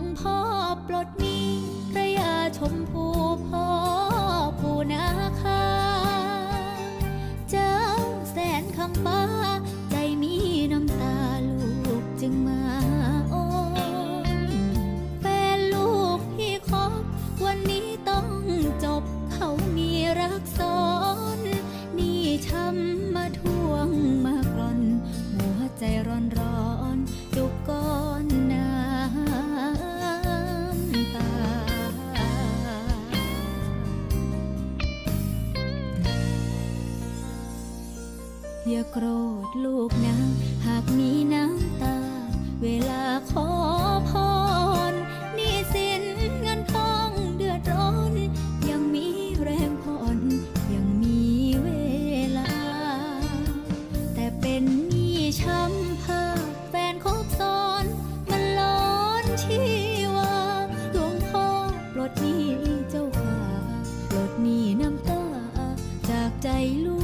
ของพ่อปลดนี้พระยาชมพูพ่อผู้นาคา เจ้าแสนคำป้า อย่าโกรธลูกนะ หากมีน้ำตา เวลาขอพรนี่สินเงินทองเดือดร้อน ยังมีแรงผ่อนยังมีเวลา แต่เป็นหนี้ช้ำภาพแฟนคบซ้อน มันร้อนชีวาหลวงพ่อปลดหนี้เจ้าค่ะปลดหนี้น้ำตา จากใจลูก